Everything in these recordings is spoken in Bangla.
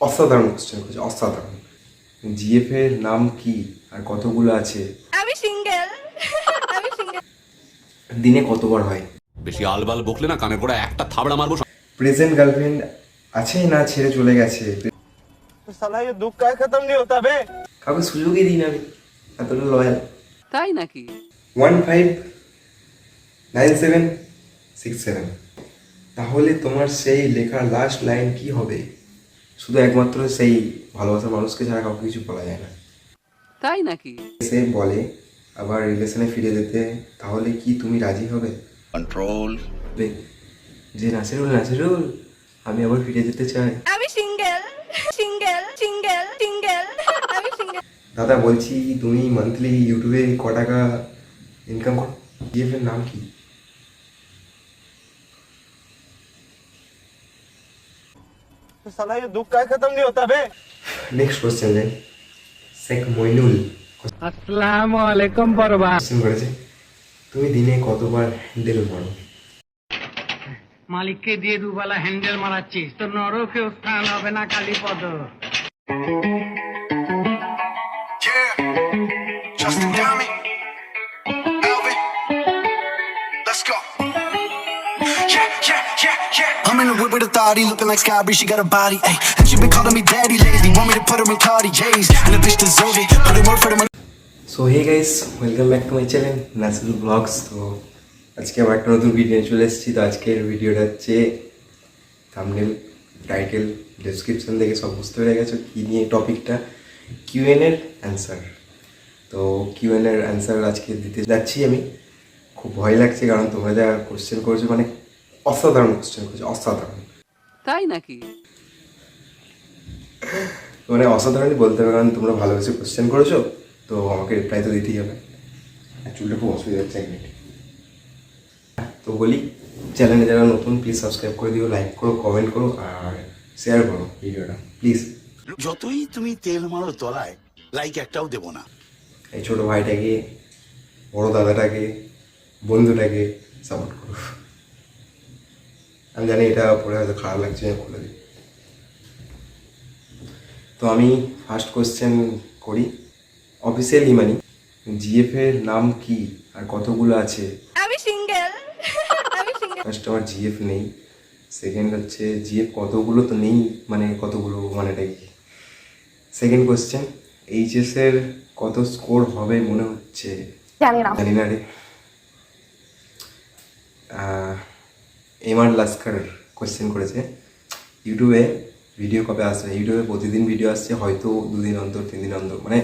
অসাধারণ কোশ্চেন করেছে অসাধারণ জিএফ এর নাম কি আর কতগুলো আছে আমি সিঙ্গেল আমি সিঙ্গেল দিনে কতবার হয় বেশি আলবাল বকলে না কানে করে একটা থাবড়া মারবো প্রেজেন্ট গার্লফ্রেন্ড আছে না ছেড়ে চলে গেছে तो साला ये दुख का खत्म नहीं होता बे কাউকে সুযোগই দিই না আমি এতটা লয়াল তাই নাকি one five nine seven six seven তাহলে তোমার সেই লেখার লাস্ট লাইন কি হবে শুধু একমাত্র সেই ভালোবাসার মানুষকে ছাড়া কাউকে কিছু বলা যায় না। তাই নাকি? সে বলে আবার রিলেশনে ফিরে যেতে তাহলে কি তুমি রাজি হবে? কন্ট্রোল যে নাসিরুল নাসিরুল আমি আবার ফিরে যেতে চাই। আমি সিঙ্গেল সিঙ্গেল সিঙ্গেল সিঙ্গেল আমি সিঙ্গেল দাদা বলছি তুমি মান্থলি ইউটিউবে ক টাকা ইনকাম করো? জিএফ এর নাম কি? તો સલાહ દુઃખ કાંઈ ખતમ નહીં હોતા બે નેક્સ્ટ ક્વેશ્ચન છે শেখ মইনুল আসসালামু আলাইকুম পরবা শুরু করেছে তুমি দিনে কতবার হ্যান্ডেল মারো? মালিককে দিয়ে দুবেলা হ্যান্ডেল মারাচ্ছিস তো নরকে উত্থান হবে না Kalipada Yeah, just down. I'm in the whip with authority looking like Sky she got a body, ayy. And she been calling me daddy lately, want me to put her in Cartier's and the bitch deserve it, put in work for the money. So hey guys welcome back to my channel Nasirul vlogs তো আজকে আবার একটা নতুন ভিডিও চলে এসেছি। তো আজকের ভিডিওটা হচ্ছে থামনেল টাইটেল ডেসক্রিপশন দেখে সব বুঝতে পেরে গেছো কী নিয়ে টপিকটা কিউএন এর অ্যান্সার তো কিউএন এর অ্যান্সার আজকে দিতে যাচ্ছি আমি। খুব ভয় লাগছে কারণ তোমরা যা কোশ্চেন করেছ মানে অসাধারণ কোশ্চেন করেছ অসাধারণ। তাই নাকি? মানে অসাধারণই বলতে হবে কারণ তোমরা ভালোবেসে কোশ্চেন করেছ তো আমাকে রিপ্লাই তো দিতেই হবে। আর চুলটা খুব অসুবিধা হচ্ছে তো বলি চ্যানেলে যারা নতুন প্লিজ সাবস্ক্রাইব করে দিও লাইক করো কমেন্ট করো আর শেয়ার করো ভিডিওটা প্লিজ যতই তুমি তেল মারো তলায় লাইক একটাও দেবো না। এই ছোটো ভাইটাকে বড় দাদাটাকে বন্ধুটাকে সাপোর্ট করো। আমি জানি এটা পড়ে হয়তো খারাপ লাগছে আমি খুলে দিই। তো আমি ফার্স্ট কোশ্চেন করি। অফিসিয়ালি মানি জিএফ এর নাম কি আর কতগুলো আছে? আমি সিঙ্গেল আমি সিঙ্গেল ফার্স্ট আমার জিএফ নেই সেকেন্ড হচ্ছে জিএফ কতগুলো তো নেই মানে কতগুলো মানে মানেটা কি? সেকেন্ড কোশ্চেন এইচএস এর কত স্কোর হবে মনে হচ্ছে? জানি না। জানি না রে। এমআর লাস্কার কোয়েশ্চেন করেছে। ইউটিউবে ভিডিও কবে আসবে? ইউটিউবে প্রতিদিন ভিডিও আসছে হয়তো দুদিন অন্তর তিন দিন অন্তর মানে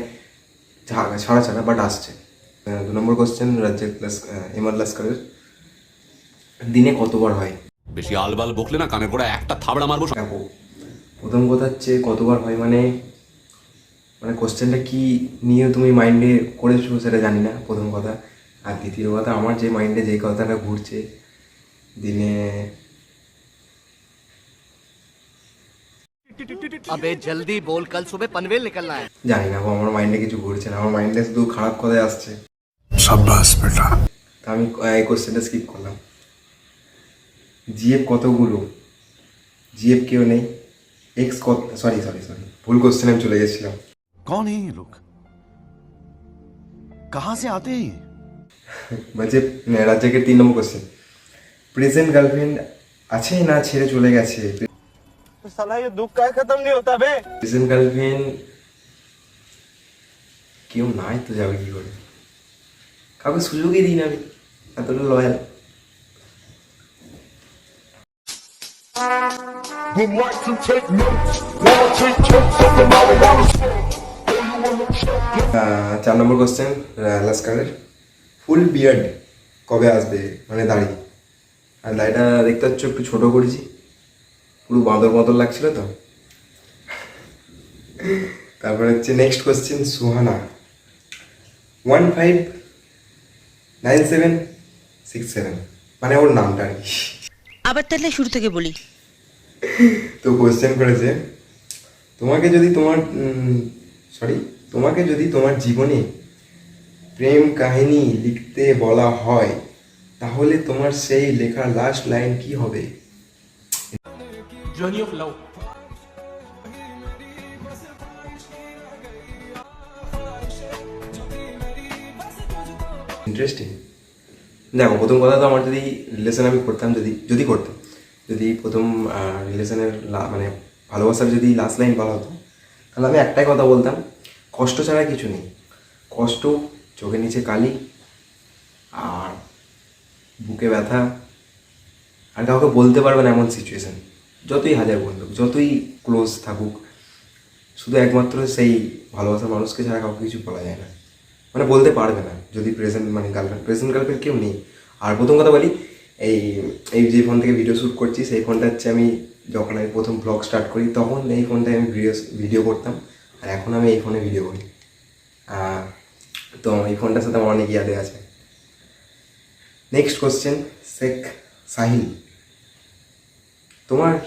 ছাড়া ছাড়া বাট আসছে। দু নম্বর কোশ্চেন রাজ্জাক লাস এমআর লাস্কারের। দিনে কতবার হয়? বেশি আলবাল বকলে না কানে করে একটা থাবড়া মারবো দেখো প্রথম কথা হচ্ছে কতবার হয় মানে মানে কোশ্চেনটা কি নিয়ে তুমি মাইন্ডে করেছ সেটা জানি না প্রথম কথা। আর দ্বিতীয় কথা আমার যে মাইন্ডে যে কথাটা ঘুরছে দিনে अबे जल्दी बोल कल सुबह पनवेल निकलना है জানি না আমার মাইন্ডে কিছু ঘুরছে না আমার মাইন্ডে শুধু খারাপ কথাই আসছে সাব্বাস বেটা তা আমি এই কোশ্চেনটা স্কিপ করলাম জিএফ কতগুলো জিএফ কেউ নেই এক্স কত সরি সরি সরি ভুল কোশ্চেন আমি চলে গেছিলাম कौन है ये लोग कहाँ से आते हैं ये বলছে রাজ্জাকের তিন নম্বর কোশ্চেন প্রেজেন্ট গার্লফ্রেন্ড আছে না ছেড়ে চলে গেছে तो साला ये दुख का खत्म नहीं होता बे প্রেজেন্ট গার্লফ্রেন্ড কেউ নাই তো যাবে কি করে কাউকে সুযোগই দিই না আমি এতটা লয়াল আহ, চার নম্বর কোশ্চেন লাস্কারের ফুল বিয়ার্ড কবে আসবে মানে দাড়ি আর দাড়িটা দেখতে পাচ্ছ একটু ছোট করেছি। পুরো বাঁদর বাঁদর লাগছিল তো। তারপরে হচ্ছে next question Suhana. One five nine seven six seven মানে ওর নামটা আর কি। আবার তাহলে শুরু থেকে বলি। তো কোশ্চেন করেছে তোমাকে যদি তোমার সরি তোমাকে যদি তোমার জীবনে প্রেম কাহিনী লিখতে বলা হয় তাহলে তোমার সেই লেখার লাস্ট লাইন কি হবে? ইন্টারেস্টিং দেখো প্রথম কথা তো আমার যদি রিলেশন আমি করতাম যদি যদি করতাম যদি প্রথম রিলেশনের মানে ভালোবাসার যদি লাস্ট লাইন বলা হতো তাহলে আমি একটাই কথা বলতাম কষ্ট ছাড়া কিছু নেই। কষ্ট চোখের নিচে কালি আর বুকে ব্যথা, আর কাউকে বলতে পারবে না এমন সিচুয়েশান যতই হাজার বন্ধু যতই ক্লোজ থাকুক, শুধু একমাত্র সেই ভালোবাসার মানুষকে ছাড়া কাউকে কিছু বলা যায় না। মানে বলতে পারবে না, যদি প্রেজেন্ট মানে গার্লফ্রেন্ড প্রেজেন্ট গার্লফ্রেন্ড কেউ নেই। আর প্রথম কথা বলি, এই এই যে ফোন থেকে ভিডিও শ্যুট করছি, সেই ফোনটা হচ্ছে আমি যখন আমি প্রথম ব্লগ স্টার্ট করি, তখন এই ফোনটায় আমি ভিডিও ভিডিও করতাম। আর এখন আমি এই ফোনে ভিডিও করি। তো এই ফোনটার সাথে আমার অনেক ইয়াদে আছে। নেক্সট কোশ্চেন শেখ সাহিল তোমার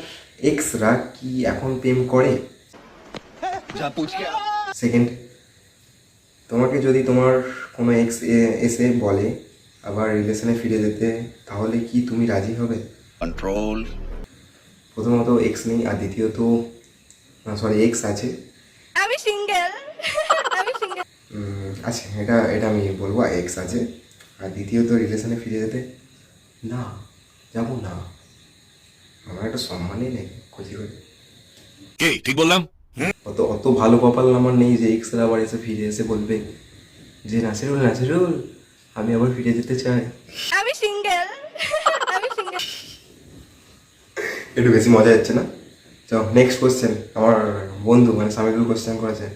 এক্সরা কি এখন প্রেম করে? সেকেন্ড তোমাকে যদি তোমার কোনো এক্স এসে বলে আবার রিলেশনে ফিরে যেতে তাহলে কি তুমি রাজি হবে? কন্ট্রোল প্রথমত এক্স নেই আর দ্বিতীয়ত সরি এক্স আছে। আমি সিঙ্গেল আচ্ছা এটা এটা আমি বলব এক্স আছে। আর দ্বিতীয়ত রিলেশনে ফিরে যেতে না যাব না। আমার একটা সম্মানই নেই কচি করে। কে? ঠিক বললাম? অত অত ভালো কপাল আমার নেই যে এক্সরা আবার এসে ফিরে এসে বলবে যে নাসিরুল নাসিরুল আমি আবার ফিরে যেতে চাই। আমি সিঙ্গেল আমি সিঙ্গেল একটু বেশি মজা যাচ্ছে না? চল নেক্সট কোশ্চেন আমার বন্ধু মানে সামিরুল কোশ্চেন করেছে।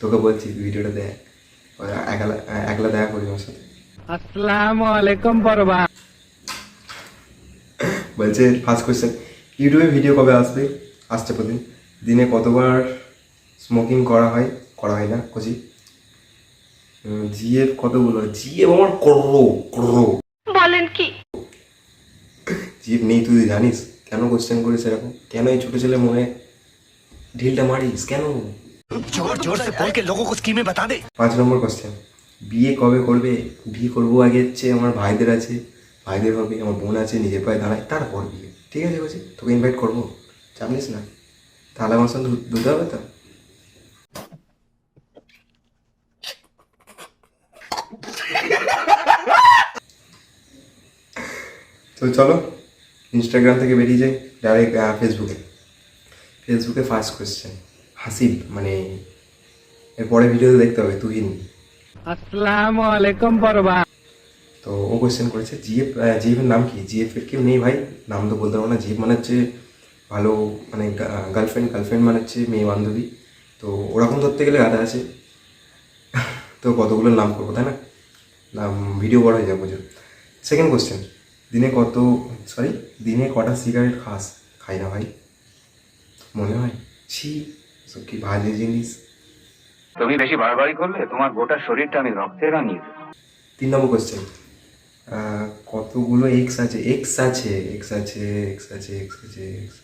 তোকে বলছি ভিডিওটা দেখ। ওই একলা একলা দেখা করি আমার সাথে। আসসালামু আলাইকুম বলছে ফার্স্ট কোয়েশ্চেন ইউটিউবে ভিডিও কবে আসবে? আসছে প্রতিদিন। দিনে কতবার স্মোকিং করা হয়? করা হয় না কচি। জিএফ কতগুলো জিএফ আমার করো করো। বলেন কি? জিএফ নেই তুই জানিস? কেন কোয়েশ্চেন করিস এরকম? কেন এই ছোট ছেলে মনে ঢিলটা মারিস? কেন? জোর জোর সে বল কে লোগো কো স্কিমে বাতা দে। পাঁচ নম্বর কোয়েশ্চেন বিয়ে কবে করবে? বিয়ে করব আগে হচ্ছে আমার ভাইদের আছে। ভাইদের হবে আমার বোন আছে, নিজের পায়ে দাঁড়ায়, তারপর বিয়ে। ঠিক আছে, বলছি, তোকে ইনভাইট করব। জানিস না? তাহলে আমার সঙ্গে ধুতে হবে তো? তো চলো ইনস্টাগ্রাম থেকে বেরিয়ে যাই ডাইরেক্ট ফেসবুকে ফেসবুকে ফার্স্ট কোয়েশ্চেন হাসিব মানে এরপরে ভিডিওতে দেখতে হবে, তুহিন। আসসালামু আলাইকুম বরবা তো ও কোয়েশ্চেন করেছে, জিএফ জিএফের নাম কি? জিএফ এর কেউ নেই ভাই, নাম তো বলতে পারব না। জিএফ মানে হচ্ছে ভালো মানে গার্লফ্রেন্ড গার্লফ্রেন্ড মানে হচ্ছে মেয়ে বান্ধবী। তো ওরকম ধরতে গেলে গাদা আছে। তো কতগুলো নাম করব, তাই না? নাম ভিডিও বড় হয়ে যাবে বুঝো। সেকেন্ড কোয়েশ্চেন দিনে কত সরি দিনে কটা সিগারেট খাস? খাই না ভাই। মনে হয়, ছি, সব কি ভালো জিনিস? তুমি বেশি বাড়াবাড়ি করলে তোমার গোটা শরীরটা আমি রক্তে রাঙিয়ে দেবো। তিন নম্বর কোশ্চেন কতগুলো এক্স আছে? এক্স আছে এক্স আছে এক্স আছে এক্স আছে এক্স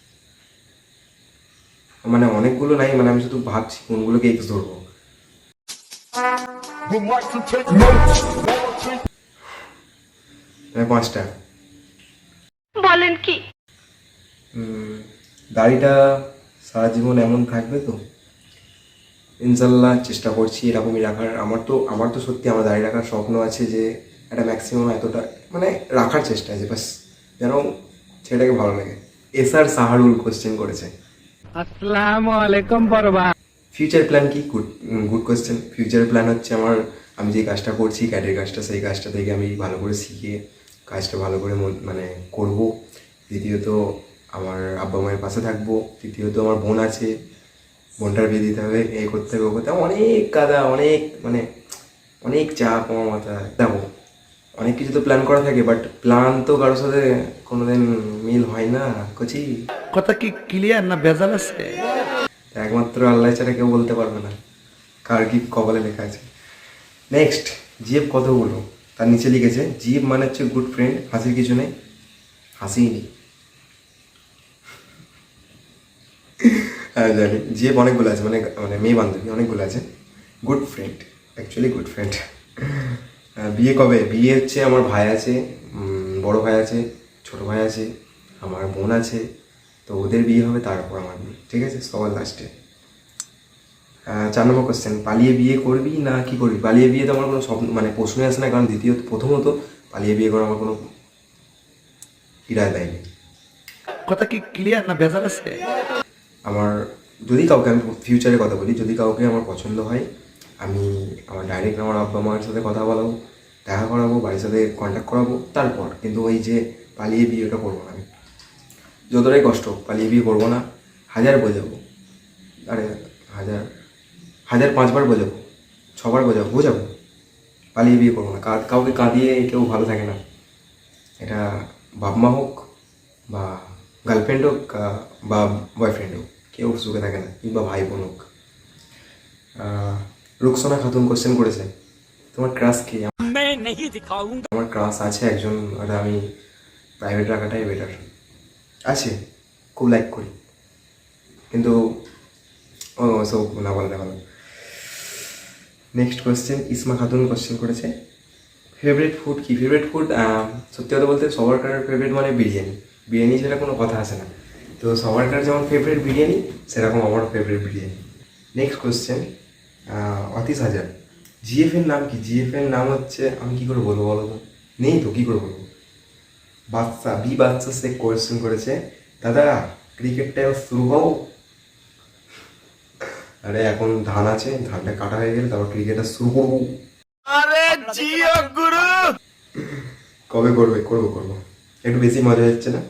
মানে অনেকগুলো নাই মানে আমি শুধু ভাবছি কোনগুলোকে এক্স ধরবো। পাঁচটা। বলেন কি? দাড়িটা সারা জীবন এমন থাকবে তো? ইনশাল্লাহ চেষ্টা করছি এরকমই রাখার। আমার তো আমার তো সত্যি আমার দাড়ি রাখার স্বপ্ন আছে যে একটা ম্যাক্সিমাম এতটা মানে রাখার চেষ্টা আছে বাস যেন ছেলেটাকে ভালো লাগে। এস আর সাহারুল কোশ্চেন করেছে। আসসালামু আলাইকুম বরবা ফিউচার প্ল্যান কি? Good good question future plan হচ্ছে আমার আমি যে কাজটা করছি ক্যাডের কাজটা সেই কাজটা থেকে আমি ভালো করে শিখে কাজটা ভালো করে মন- মানে করব। দ্বিতীয়ত আমার আব্বা মায়ের পাশে থাকব। তৃতীয়ত আমার বোন আছে। বোনটার বিয়ে দিতে হবে এই করতে হবে ও করতে হবে। অনেক কাদা অনেক মানে অনেক চাপ আমার মাথায়। দেখো অনেক কিছু তো প্ল্যান করা থাকে বাট প্ল্যান তো কারোর সাথে কোনোদিন মিল হয় না কচি। কথা কি ক্লিয়ার না ভেজাল আছে? একমাত্র আল্লাহ ছাড়া কেউ বলতে পারবে না কার কি কপালে লেখা আছে। নেক্সট জিএফ কতগুলো তার নিচে লিখেছে জিএফ মানে হচ্ছে গুড ফ্রেন্ড হাসির কিছু নেই হাসিই নেই। জিএফ অনেকগুলো আছে মানে মানে মেয়ে বান্ধবী, অনেকগুলো আছে। Good friend actually good friend বিয়ে কবে? বিয়ে হচ্ছে আমার ভাই আছে বড় ভাই আছে, ছোট ভাই আছে, আমার বোন আছে, তো ওদের বিয়ে হবে, তারপর আমার বিয়ে, ঠিক আছে? সবার লাস্টে চার নম্বর কোশ্চেন পালিয়ে বিয়ে করবি না কি করবি? পালিয়ে বিয়ে তো আমার কোনো স্বপ্ন মানে প্রশ্নই আসে না, কারণ দ্বিতীয়ত প্রথমত পালিয়ে বিয়ে করা আমার কোনো ইরায় দেয়নি কথা কি ক্লিয়ার না ভেজাল আছে? আমার, যদি কাউকে আমি ফিউচারে কথা বলি, যদি কাউকে আমার পছন্দ হয়, আমি আমার ডাইরেক্ট আমার আব্বা মায়ের সাথে কথা বলাবো, দেখা করাবো, বাড়ির সাথে কন্ট্যাক্ট করাবো, তারপর। কিন্তু ওই যে পালিয়ে বিয়ে ওটা করব না আমি। যতটাই কষ্ট পালিয়ে বিয়ে করব না, হাজার বোঝাবো। আরে, হাজার হাজার পাঁচবার বোঝাবো, ছবার বোঝাবো বোঝাবো। পালিয়ে বিয়ে করব না। কাউকে কাঁদিয়ে কেউ ভালো থাকে না। এটা বাপ মা হোক বা গার্লফ্রেন্ড হোক বা বয়ফ্রেন্ড হোক কেউ সুখে থাকে না কিংবা ভাই বোন হোক। রুকসানা খাতুন কোশ্চেন করেছে। তোমার ক্রাশ কে? আমার ক্রাশ আছে একজন আর আমি প্রাইভেট রাখাটাই বেটার আছে খুব লাইক করি। কিন্তু ও সব না বলে ভালো next question Isma Khatun question করেছে। ফেভারিট ফুড কি? ফেভারিট ফুড সত্যি কথা বলতে সবার কার ফেভারিট মানে বিরিয়ানি। বিরিয়ানি ছাড়া কোনো কথা আসে না। তো সবার কার যেমন ফেভারিট বিরিয়ানি সেরকম আমার favourite biryani. Next question Atish Hazar. GF এর নাম কি? জিএফ এর নাম হচ্ছে আমি কি করে বলব বলো তো? নেই তো কি করে বলব? বাচ্চা বি বাচ্চা সে কোয়েশ্চেন করেছে দাদা ক্রিকেটটা শুরু হও। আরে এখন ধান আছে ধানটা কাটা হয়ে গেলে তারপর ক্রিকেটটা শুরু করব। কবে করবে? করব করব। একটু বেশি মজা হচ্ছে না?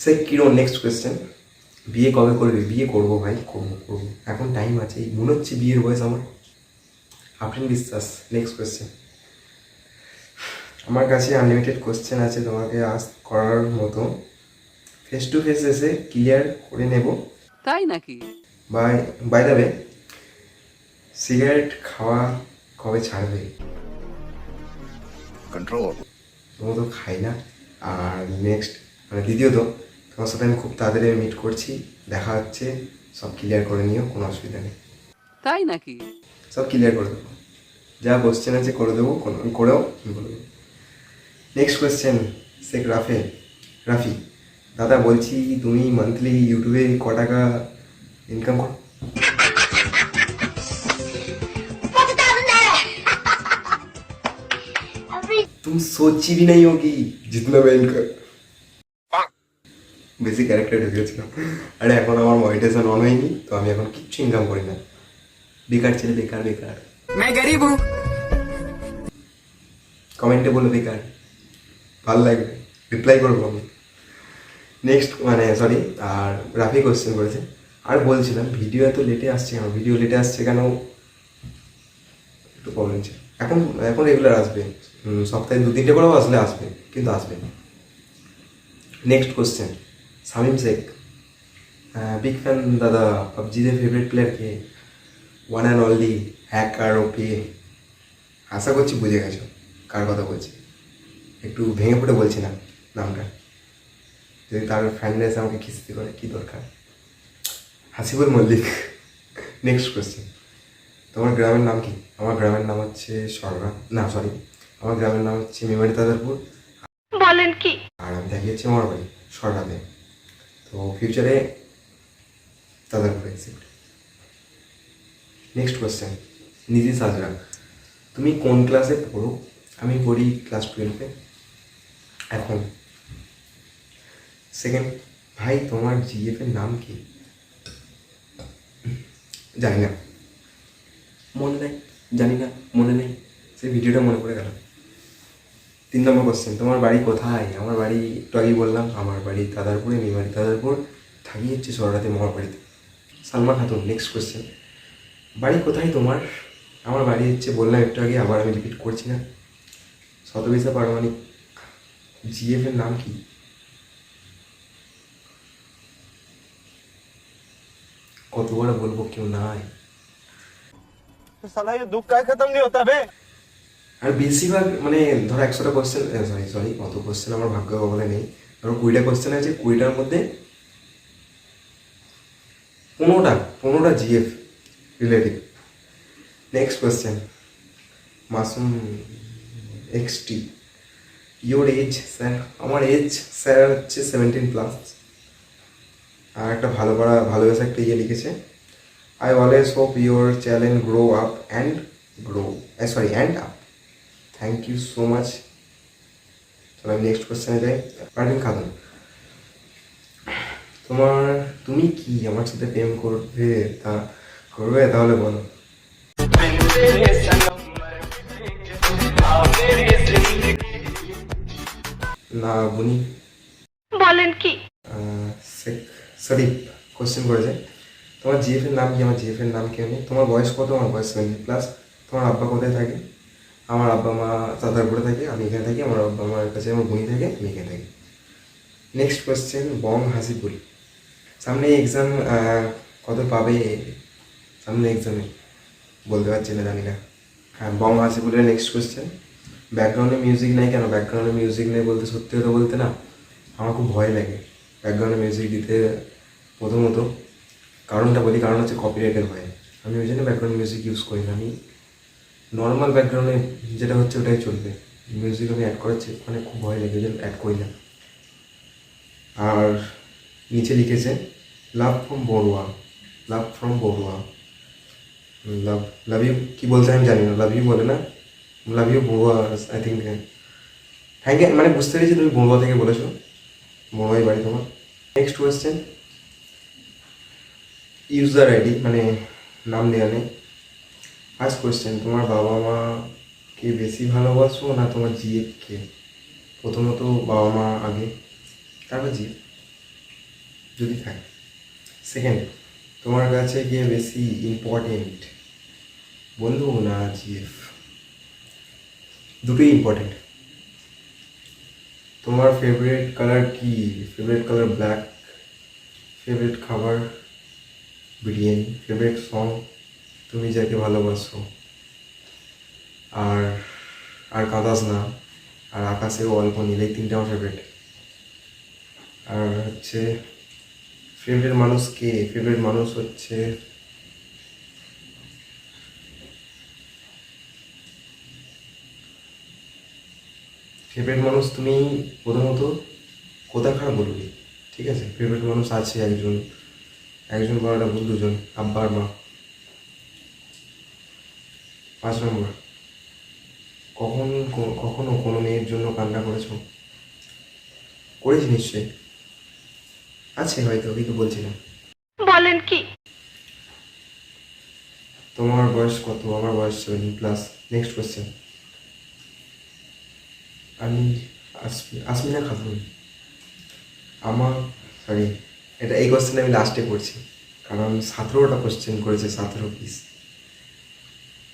সে কিরণ নেক্সট কোয়েশ্চেন বিয়ে কবে করবে? বিয়ে করব ভাই করব করব। এখন টাইম আছে এই মনে হচ্ছে বিয়ের বয়স আমার। আফরিন বিশ্বাস নেক্সট কোয়েশ্চেন আমার কাছে আনলিমিটেড কোয়েশ্চেন আছে তোমাকে আস করার মতো। ফেস টু ফেস এসে ক্লিয়ার করে নেব। তাই নাকি? By by the way cigarette খাওয়া কবে ছাড়বে? কন্ট্রোল তোমার তো খাই না। আর নেক্সট মানে দ্বিতীয়ত তোমার সাথে আমি খুব তাড়াতাড়ি মিট করছি দেখা হচ্ছে সব ক্লিয়ার করে নিও কোনো অসুবিধা নেই তাই নাকি সব ক্লিয়ার করে দেবো যা কোশ্চেন আছে করে দেবো কোনো- করেও আমি বলে দেবো নেক্সট কোয়েশ্চেন শেখ রাফে রাফি দাদা বলছি তুমি মান্থলি ইউটিউবে ক টাকা ইনকাম করো तुम सोची भी नहीं होगी जितना मैं इनका বেশি ক্যারেক্টার ঢুকেছিল আরে এখন আমার মনিটাইজেশন অন হয়নি তো আমি এখন কিচ্ছু ইনকাম করি না। বেকার ছেলে বেকার বেকার। কমেন্টে বলো বেকার। ভালো লাগবে। রিপ্লাই করব আমি। নেক্সট মানে সরি আর রাফি কোশ্চেন করেছে। আর বলছিলাম ভিডিও এত লেটে আসছে কেন? ভিডিও লেটে আসছে কেন? একটু প্রবলেম ছিল এখন এখন রেগুলার আসবে। সপ্তাহে দু তিনটে করেও আসলে আসবে কিন্তু আসবে next question Shamim Sheikh big fan দাদা পাবজিদের favourite player K? One and only hacker OP আশা করছি বুঝে গেছো কার কথা বলছি। একটু ভেঙে পড়ে বলছি না নামটা। যদি তার ফ্যাননেস আমাকে খিস্তি করে কী দরকার? হাসিবুল মল্লিক নেক্সট কোয়েশ্চেন তোমার গ্রামের নাম কি? আমার গ্রামের নাম হচ্ছে সরগা না সরি আমার গ্রামের নাম হচ্ছে মেমারি তাদারপুর বলেন কি? আর আমি থাকি হচ্ছে আমার বাড়ি সরগাতে তো ফিউচারে তাদারপুরে shift next question Nidhi Sajra তুমি কোন ক্লাসে পড়ো আমি পড়ি ক্লাস টুয়েলভে এখন সেকেন্ড ভাই তোমার জিএফ এর নাম কি জানি না মনে নেই জানি না মনে নেই সেই ভিডিওটা মনে পড়ে গেল তিন নম্বর কোশ্চেন তোমার বাড়ি কোথায়? আমার বাড়ি একটু আগেই বললাম, আমার বাড়ি দাদারপুরে মেয়ে বাড়ি দাদারপুর থাকি হচ্ছে সরাতে মামার বাড়িতে সালমা খাতুন নেক্সট কোশ্চেন বাড়ি কোথায় তোমার? আমার বাড়ি হচ্ছে, বললাম একটু আগে, আবার আমি রিপিট করছি না। শতবিশা পারমাণিক জিএফ এর নাম কি? কতবার বলব কেউ নাই। সালা দুঃখ খতম নেই হতা বে আর বেশিরভাগ মানে ধরো একশোটা কোশ্চেন সরি সরি কত কোশ্চেন আমার ভাগ্য বলে নেই। ধরো কুড়িটা কোশ্চেন আছে কুড়িটার মধ্যে পনেরোটা পনেরোটা GF relative next question Masum x টি ইয়োর এজ স্যার আমার এজ স্যার হচ্ছে সেভেন্টিন প্লাস আর একটা ভালো করা ভালোবাসা একটা ইয়ে লিখেছে I always hope your challenge grow up and grow sorry and up thank you so much চলো আমি নেক্সট কোশ্চেনে যাই। পারভিন খাতুন তোমার তুমি কি আমার সাথে প্রেম করবে তা করবে? তাহলে বলো। না বুনি। বলেন কি? শরীফ কোশ্চেন করেছে তোমার জিএফ এর নাম কি? আমার জিএফ এর নাম কি আমি? তোমার বয়স কত? আমার বয়স সেভেন্টি প্লাস তোমার আব্বা কোথায় থাকে? আমার আব্বা মা চাঁদারপুরে থাকে, আমি এখানে থাকি, আমার আব্বা মার কাছে আমার বোনই থাকে, আমি এখানে থাকি। নেক্সট কোয়েশ্চেন বং হাসিপুর সামনে এক্সাম কত পাবে? সামনে এক্সামে বলতে পারছি না, জানি না। হ্যাঁ বং হাসিপুরের নেক্সট কোয়েশ্চেন ব্যাকগ্রাউন্ডে মিউজিক নেই কেন? ব্যাকগ্রাউন্ডে মিউজিক নেই বলতে সত্যি কথা বলতে না, আমার খুব ভয় লাগে। ব্যাকগ্রাউন্ডে মিউজিক দিতে প্রথমত, কারণটা বলি, কারণ হচ্ছে কপিরাইটের ভয়। আমি ওই জন্য ব্যাকগ্রাউন্ড মিউজিক ইউজ করি না। আমি নর্মাল ব্যাকগ্রাউন্ডে যেটা হচ্ছে ওটাই চলবে। মিউজিক আমি অ্যাড করাচ্ছি মানে খুব ভয় লেগে জন্য অ্যাড করি না। আর নিচে লিখেছে love from Barua love from Barua love love you কী বলতে আমি জানি না লাভ ইউ বলে না love you Barua I think thank you মানে বুঝতে পেরেছি তুমি বড়ুয়া থেকে বলেছ বড়ুয়াই বাড়ি তোমার। নেক্সট কোয়েশ্চেন ইউজার আইডি মানে নাম দেওয়া নেই। ফার্স্ট কোয়েশ্চেন তোমার বাবা মাকে বেশি ভালোবাসো না তোমার জিএফকে প্রথমত বাবা মা আগে, তারপর জিএফ যদি থাকে। সেকেন্ড তোমার কাছে গিয়ে বেশি ইম্পর্টেন্ট বন্ধু না জিএফ দুটোই ইম্পর্টেন্ট তোমার ফেভারিট কালার কি? ফেভারিট কালার ব্ল্যাক ফেভারিট খাবার, বিরিয়ানি ফেভারিট সং তুমি যাকে ভালোবাসো। আর আর কাদাস না। আর আকাশেও অল্প নীল, এই তিনটে আমার ফেভারিট আর হচ্ছে ফেভারিট মানুষ কে? ফেভারিট মানুষ হচ্ছে ফেভারিট মানুষ তুমি প্রথমত কোথাকার বলবি? ঠিক আছে? ফেভারিট মানুষ আছে একজন একজন বড়টা ভুল, দুজন আব্বার মা পাঁচ নম্বর। কখন কখনো কোনো মেয়ের জন্য কান্না করেছ? করেছি নিশ্চয়ই। আছে হয়তো কিন্তু বলছি না বলেন কি? তোমার বয়স কত? আমার বয়স সেভেন প্লাস নেক্সট কোয়েশ্চেন আমি আসমি আসমিনা খাতুন। আমার সরি এটা এই কোয়েশ্চেন আমি লাস্টে করছি কারণ সতেরোটা কোয়েশ্চেন করেছে সতেরো পিস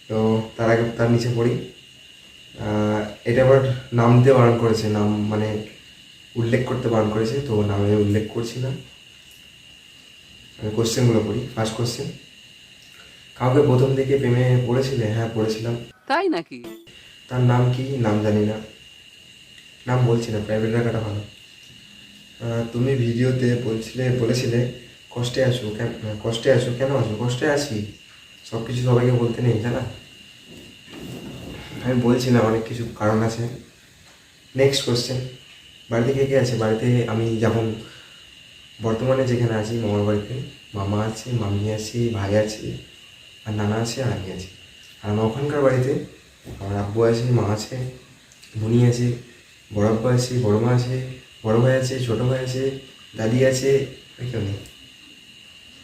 তো তার আগে তার নিচে পড়ি। এটা আবার নাম দিয়ে বারণ করেছে নাম মানে উল্লেখ করতে বারণ করেছে তো নামে উল্লেখ করছি না। আমি কোশ্চেনগুলো পড়ি ফার্স্ট কোশ্চেন কাউকে প্রথম দিকে প্রেমে পড়েছিলে? হ্যাঁ পড়েছিলাম। তাই নাকি? তার নাম কি? নাম জানি না। নাম বলছি না প্রাইভেট রাখাটা ভালো। তুমি ভিডিওতে বলছিলে বলেছিলে কষ্টে আছো কেন কষ্টে আছো কেন আছো? কষ্টে আছি? সব কিছু সবাইকে বলতে নেই জানা আমি বলছি না, অনেক কিছু কারণ আছে। নেক্সট কোশ্চেন বাড়িতে কে কে আছে? বাড়িতে আমি যেমন বর্তমানে যেখানে আছি, মামার বাড়িতে, মামা আছে, মামি আছে, ভাই আছে, আর নানা আছে, আর আমি আছি। আর আমার ওখানকার বাড়িতে আমার আব্বু আছে, মা আছে বুনি আছে, বড় আব্বু আছে, বড় মা আছে, বড় ভাই আছে, ছোটো ভাই আছে, দাদি আছে, আর কেউ নেই।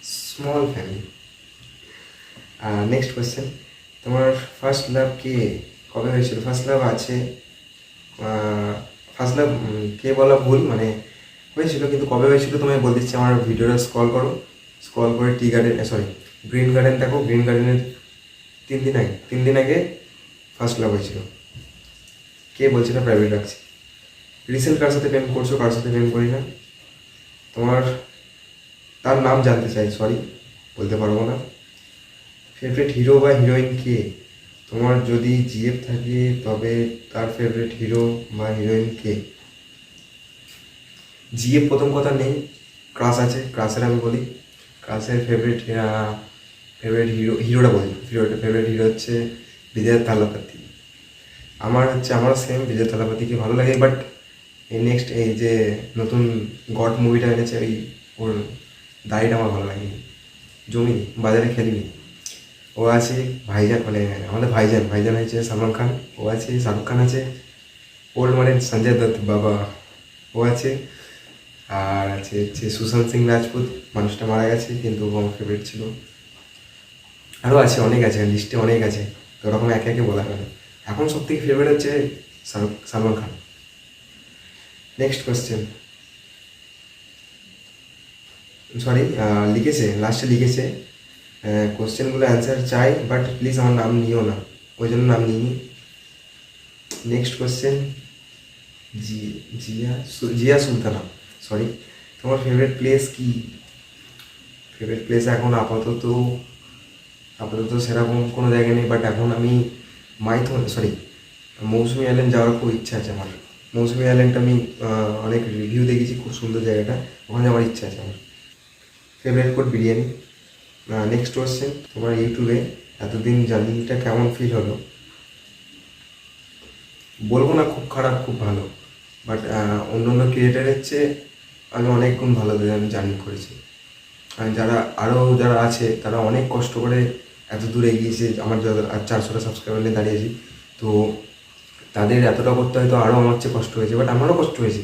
স্মল ফ্যামিলি নেক্সট কোয়েশ্চেন তোমার ফার্স্ট লাভ কে? কবে হয়েছিল? ফার্স্ট লাভ আছে ফার্স্ট লাভ কে বলা ভুল? মানে হয়েছিল কিন্তু কবে হয়েছিল তোমায় বলে দিচ্ছি আমার ভিডিওটা স্ক্রল করো। স্ক্রল করে tea garden sorry green garden দেখো। গ্রিন গার্ডেনের তিন দিন আগে, তিন দিন আগে ফার্স্ট লাভ হয়েছিল। কে বলছে না? প্রাইভেট রাখছি। রিসেন্ট কার সাথে প্রেম করছ? কার সাথে প্রেম করি না। তোমার, তার নাম জানতে চাই সরি বলতে পারব না। ফেভারিট হিরো বা হিরোইন কে? তোমার যদি জিএফ থাকে, তবে তার ফেভারিট হিরো বা হিরোইন কে? জিএফ প্রথম কথা নেই। ক্রাস আছে। ক্রাসের আমি বলি। ক্রাসের ফেভারিট ফেভারিট হিরো হিরোটা বলি। হিরোটা ফেভারিট হিরো হচ্ছে বিজয় থালাপাতি আমার হচ্ছে, আমার সেম বিজয় থালাপাতিকে ভালো লাগে বাট এই নেক্সট এই যে নতুন গড মুভিটা এনেছে, ওই ওর দাড়িটা আমার ভালো লাগে জমি বাজারে খেলিনি। ও আছে, ভাইজান মানে আমাদের ভাইজান ভাইজান হয়েছে সালমান খান, ও আছে, শাহরুখ খান আছে ওল্ড মানে সঞ্জয় দত্ত বাবা, ও আছে, আর আছে হচ্ছে সুশান্ত সিং রাজপুত, মানুষটা মারা গেছে, কিন্তু ও আমার ফেভারিট ছিল। আরও আছে, অনেক আছে লিস্টে অনেক আছে, তো ওরকম একে একে বলা হবে এখন সব থেকে ফেভারিট হচ্ছে Shahrukh, Salman Khan. Next question sorry লিখেছে লাস্টে লিখেছে কোশ্চেনগুলো অ্যান্সার চাই বাট প্লিজ আমার নাম নিও না। ওই জন্য নাম নিই নেক্সট কোশ্চেন জি জিয়া জিয়া সুলতানা সরি তোমার ফেভারিট প্লেস কি? ফেভারিট প্লেস এখন আপাতত আপাতত সেরকম কোনো জায়গা নেই বাট এখন আমি মাইথন সরি মৌসুমি আইল্যান্ড যাওয়ার খুব ইচ্ছা আছে আমার। মৌসুমি আইল্যান্ডটা আমি অনেক রিভিউ দেখেছি, খুব সুন্দর জায়গাটা, ওখানে যাওয়ার ইচ্ছা আছে আমার। Favourite food biryani. Next question তোমার ইউটিউবে এতদিন জার্নিটা কেমন ফিল হলো? বলব না খুব খারাপ, খুব ভালো বাট অন্য অন্য ক্রিয়েটারের চেয়ে আমি অনেক গুণ ভালো আমি জার্নি করেছি। যারা আরও যারা আছে, তারা অনেক কষ্ট করে এত দূর এগিয়েছে আমার যাদের আর চারশোটা সাবস্ক্রাইবার নিয়ে দাঁড়িয়েছি তো তাদের এতটা করতে হয়তো আরও আমার চেয়ে কষ্ট হয়েছে বাট আমারও কষ্ট হয়েছে।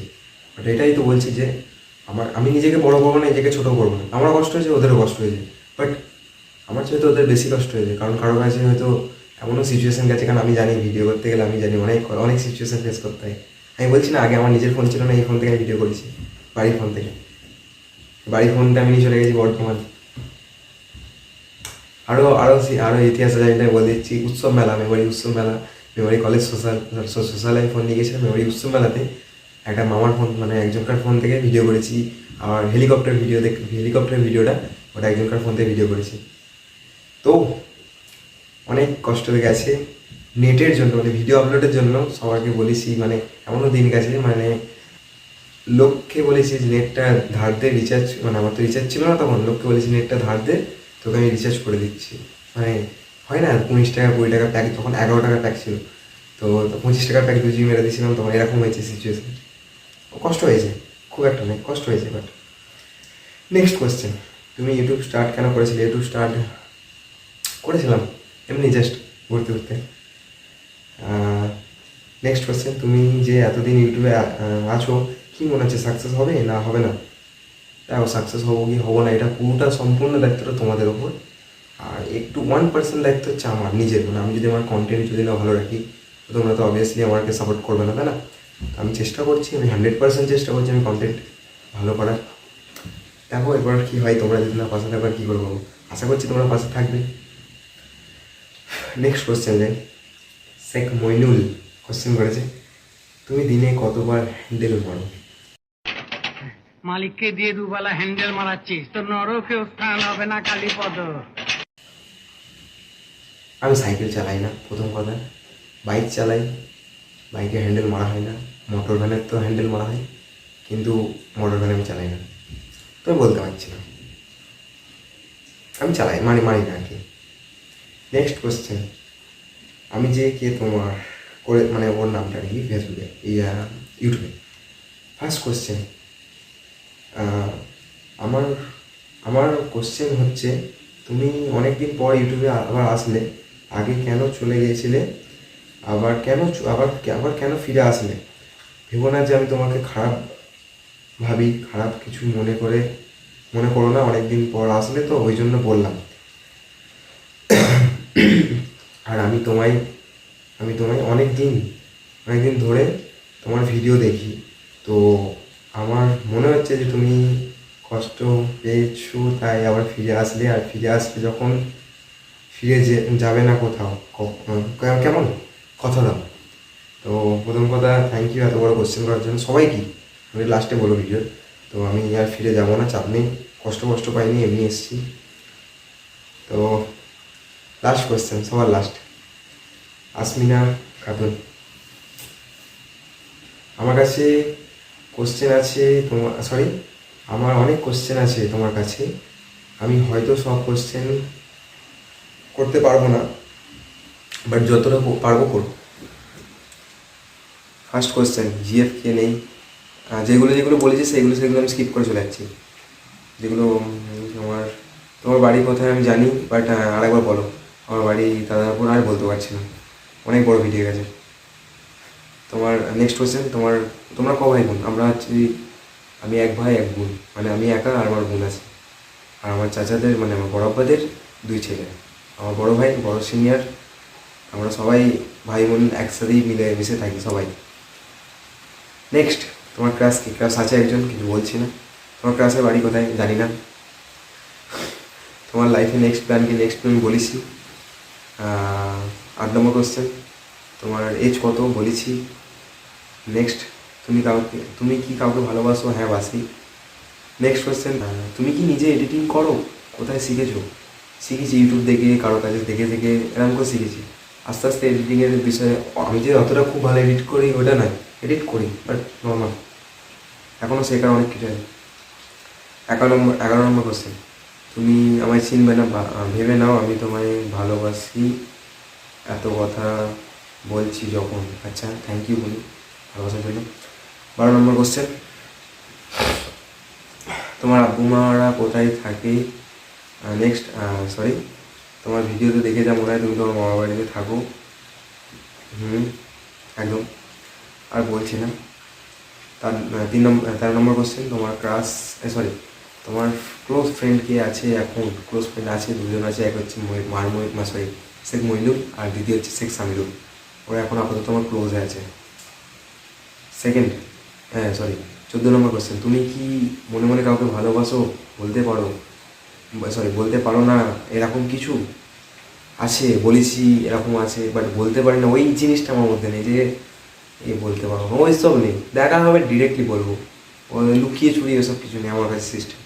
বাট এটাই তো বলছি যে, আমার, আমি নিজেকে বড় করব না, নিজেকে ছোটো করব না। আমারও কষ্ট হয়েছে, ওদেরও কষ্ট হয়েছে। বাট আমার চেয়ে তো ওদের বেশি কষ্ট হয়েছে। কারণ কারও কাছে হয়তো এমনও সিচুয়েশন গেছে, কারণ আমি জানি ভিডিও করতে গেলে আমি জানি অনেক অনেক সিচুয়েশন ফেস করতে হয়। আমি বলছি না, আগে আমার নিজের ফোন ছিল না, এই ফোন থেকে আমি ভিডিও করেছি, বাড়ির ফোন থেকে। বাড়ির ফোনটা আমি নিয়ে চলে গেছি বর্ধমান। আরও আরও আরও ইতিহাস আছে, আমি বলে দিচ্ছি, উৎসব মেলা মেমোরি উৎসব মেলা memory college social social life phone নিয়ে গেছিলাম মেমোরি উৎসব মেলাতে একটা মামার ফোন মানে একজনকার ফোন থেকে ভিডিও করেছি। আর হেলিকপ্টার ভিডিও দেখ হেলিকপ্টার ভিডিওটা ওটা একজনকার ফোন ভিডিও করেছি। তো অনেক কষ্ট হয়ে গেছে নেটের জন্য মানে ভিডিও আপলোডের জন্য সবাইকে বলেছি মানে এমনও দিন গেছে মানে লোককে বলেছি যে নেটটা ধার দে রিচার্জ মানে আমার তো রিচার্জ ছিল না তখন, লোককে বলেছি নেটটা ধার দে, তোকে আমি রিচার্জ করে দিচ্ছি। মানে হয় না উনিশ টাকা, কুড়ি টাকা প্যাক তখন এগারো টাকা প্যাক ছিল। তো পঁচিশ টাকার প্যাক দু মেরে দিয়েছিলাম, তখন এরকম হয়েছে সিচুয়েশন কষ্ট হয়েছে, খুব একটা নেই কষ্ট হয়েছে বাট নেক্সট কোয়েশ্চেন তুমি ইউটিউব স্টার্ট কেন করেছিলে? ইউটিউব স্টার্ট করেছিলাম, এমনি জাস্ট ঘুরতে ঘুরতে। নেক্সট কোয়েশ্চেন তুমি যে এতদিন ইউটিউবে আছো, কি মনে হচ্ছে সাকসেস হবে না হবে না? দেখো সাকসেস হব কি হব না, এটা পুরোটা সম্পূর্ণ দায়িত্বটা তোমাদের ওপর। আর একটু ওয়ান পার্সেন্ট দায়িত্ব হচ্ছে আমার, নিজের। মানে আমি যদি আমার কন্টেন্ট যদি না ভালো রাখি, তো তোমরা তো অবভিয়াসলি আমাকে সাপোর্ট করবে না, তাই না? আমি চেষ্টা করছি, আমি হান্ড্রেড পার্সেন্ট চেষ্টা করছি আমি কন্টেন্ট ভালো করার। দেখো এবার কী হয় তোমরা যদি না পাশে থাকবে কী করব? আশা করছি তোমরা পাশে থাকবে। নেক্সট কোশ্চেন যাই শেখ মইনুল কোশ্চেন করেছে তুমি দিনে কতবার হ্যান্ডেল মারো? মালিককে দিয়ে দুবেলা হ্যান্ডেল মারাচ্ছিস তো নরকেও স্থান হবে না কালীপদ আমি সাইকেল চালাই না প্রথম কথা। বাইক চালাই বাইকে হ্যান্ডেল মারা হয় না। মোটর ভ্যানের তো হ্যান্ডেল মারা হয় কিন্তু মোটর ভ্যান আমি চালাই না। আমি বলতে পারছি না আমি চালাই, মারি মারি না কি নেক্সট কোশ্চেন আমি যে কে তোমার করে মানে ওর নামটা আর কি ফেসবুকে, ইয়া, ইউটিউবে। ফার্স্ট কোশ্চেন আমার আমার কোশ্চেন হচ্ছে, তুমি অনেক দিন পর ইউটিউবে আবার আসলে, আগে কেন চলে গিয়েছিলে? আবার কেন, আবার আবার কেন ফিরে আসলে? ভেবো না যে আমি তোমাকে খারাপ ভাবি, খারাপ কিছু মনে করে, মনে করো না অনেক দিন পর আসলে তো ওই জন্য বললাম। আর আমি তোমায় আমি তোমায় অনেক দিন অনেক দিন ধরে তোমার ভিডিও দেখি। তো আমার মনে হচ্ছে যে তুমি কষ্ট পেয়েছ, তাই আবার ফিরে আসলে, আর ফিরে আসলে যখন ফিরে যে, যাবে না কোথাও কেমন? কথা দাও। তো প্রথম কথা থ্যাংক ইউ এত বড় কোশ্চেন করার জন্য কি আমি লাস্টে বলো ভিডিও তো আমি আর ফিরে যাব না, চাপ নেই। কষ্ট কষ্ট পাইনি, এমনি এসেছি। তো লাস্ট কোশ্চেন সবার লাস্ট আসমিনা খাতুন, আমার কাছে কোশ্চেন আছে তোমার সরি আমার অনেক কোশ্চেন আছে তোমার কাছে। আমি হয়তো সব কোশ্চেন করতে পারব না বাট যতটা পারব করব। ফার্স্ট কোশ্চেন জিএফ কে নেই। যেগুলো যেগুলো বলেছি, সেগুলো সেগুলো আমি স্কিপ করে চলে যাচ্ছি। যেগুলো আমার তোমার বাড়ি কোথায় আমি জানি বাট আরেকবার বলো। আমার বাড়ি দাদারপুর আর বলতে পারছি না। অনেক বড় ভিডিও গেছে। তোমার নেক্সট কোয়েশ্চেন তোমার, তোমরা ক ভাই বোন? আমরা হচ্ছি, আমি এক ভাই, এক বোন। মানে আমি একা, আর আমার বোন আছে। আর আমার চাচাদের মানে আমার বড় আব্বাদের দুই ছেলে। আমার বড় ভাই, বড় সিনিয়র আমরা সবাই ভাই বোন একসাথেই মিলে, মিশে থাকি সবাই। নেক্সট তোমার ক্লাস কি? ক্লাস আছে একজন কিছু বলছি না। তোমার ক্লাসের বাড়ি কোথায়? জানি না। তোমার লাইফে নেক্সট প্ল্যান কি? নেক্সট আমি বলেছি। আট নম্বর কোশ্চেন তোমার এজ কত? বলেছি। নেক্সট তুমি কাউকে, তুমি কি কাউকে ভালোবাসো? হ্যাঁ বাসি। নেক্সট কোয়েশ্চেন তুমি কি নিজে এডিটিং করো? কোথায় শিখেছো? শিখেছি ইউটিউব দেখে, কারও কাছে দেখে দেখে, এরকম করে শিখেছি। আস্তে আস্তে এডিটিংয়ের বিষয়ে, আমি যে অতটা খুব ভালো এডিট করি, ওটা নয়। এডিট করি বাট নর্মাল এখনও শেখার অনেক কিছু আছে এগারো নম্বর এগারো নম্বর কোশ্চেন তুমি আমায় চিনবে না ভেবে নাও, আমি তোমায় ভালোবাসি, এত কথা বলছি যখন। আচ্ছা থ্যাংক ইউ বলি, ভালোবাসার জন্য। বারো নম্বর কোশ্চেন তোমার আব্বু মারা কোথায় থাকে? নেক্সট সরি তোমার ভিডিওতে দেখে যা মনে হয় তুমি তোমার মামা বাড়িতে থাকো। হুম, একদম। আর বলছি না। তার তিন নম্বর তেরো নম্বর কোশ্চেন তোমার ক্রাস সরি তোমার ক্লোজ ফ্রেন্ড কে আছে এখন? ক্লোজ ফ্রেন্ড আছে, দুজন আছে, এক হচ্ছে মহি- মার মহি সরি শেখ মহিনুল আর দ্বিতীয় হচ্ছে শেখ সামিলুল ওরা এখন আপাতত তোমার ক্লোজে আছে। সেকেন্ড হ্যাঁ সরি চোদ্দ নম্বর কোশ্চেন তুমি কি মনে মনে কাউকে ভালোবাসো? বলতে পারো। সরি বলতে পারো না, এরকম কিছু? আছে, বলেছি, এরকম আছে বাট বলতে পারি না। ওই জিনিসটা আমার মধ্যে নেই যে এ বলতে পারব না। ওই সব নেই। দেখা হবে ডিরেক্টলি বলব। লুকিয়ে চুরিয়ে ওসব কিছু নেই আমার কাছে সিস্টেম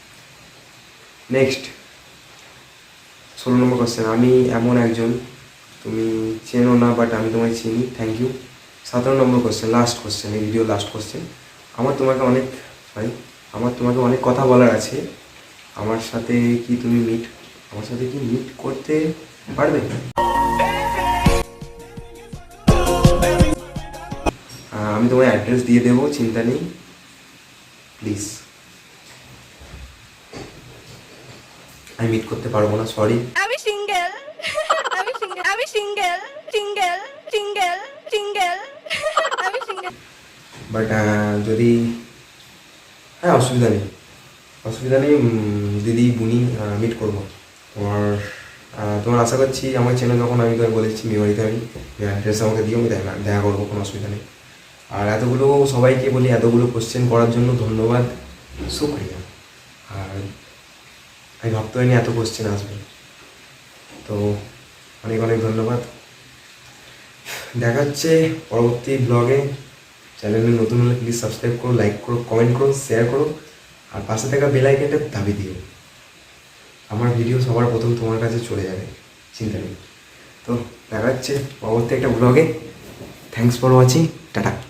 নেক্সট ষোলো নম্বর কোশ্চেন আমি এমন একজন, তুমি চেনো না বাট আমি তোমায় চিনি। থ্যাংক ইউ সতেরো নম্বর কোশ্চেন লাস্ট কোশ্চেন এই ভিডিও লাস্ট কোশ্চেন আমার তোমাকে অনেক সরি আমার তোমাকে অনেক কথা বলার আছে। আমার সাথে কি তুমি মিট আমার সাথে কি মিট করতে পারবে? আমি তোমায় অ্যাড্রেস দিয়ে দেবো চিন্তা নেই। প্লিজ আমি মিট করতে পারব না সরি আমি সিঙ্গেল আমি সিঙ্গেল আমি সিঙ্গেল সিঙ্গেল সিঙ্গেল সিঙ্গেল আমি সিঙ্গেল বাট যদি হ্যাঁ অসুবিধা নেই। অসুবিধা নেই দিদি বুনি মিট করব। তোমার তোমার আশা করছি আমার চ্যানেল যখন আমি তোমায় বলেছি মেমোরিতে আমি অ্যাড্রেস আমাকে দিও আমি দেখা করব কোনো অসুবিধা নেই। আর এতগুলো সবাইকে বলি, এতগুলো কোশ্চেন করার জন্য ধন্যবাদ। শুক্রিয়া। আর আমি ভাবতে পারিনি এত কোশ্চেন আসবে। তো অনেক অনেক ধন্যবাদ। দেখা হচ্ছে পরবর্তী ব্লগে চ্যানেলে নতুন হলে প্লিজ সাবস্ক্রাইব করো লাইক করো কমেন্ট করো শেয়ার করো। আর পাশে থাকা বেল আইকনটা দাবি দিও। আমার ভিডিও সবার প্রথম তোমার কাছে চলে যাবে। চিন্তা নেই। তো দেখা হচ্ছে পরবর্তী একটা ব্লগে থ্যাংকস ফর ওয়াচিং টাটা।